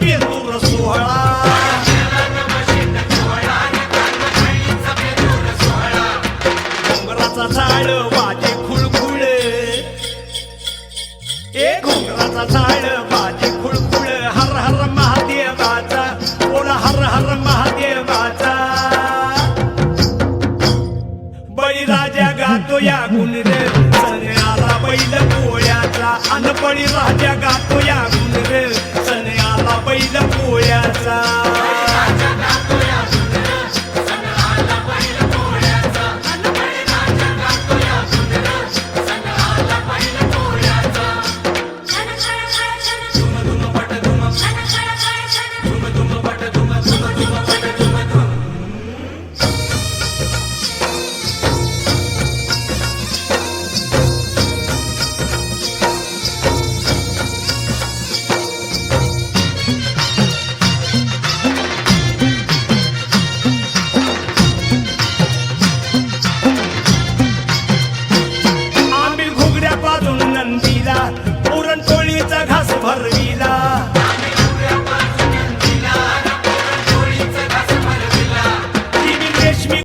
बेंदूर सोहळा. घोंगराचा झाड वाजे खुळखुळ. ए घोंगराचा झाड वाजे खुळखुळ. हर हर महादेवाचा बोला हर हर महादेवाचा. बळीराजा गातो या गुण रे सन्याला बैल पोळ्याचा अनपळी राजा गातो या पोळ्याचा arriba.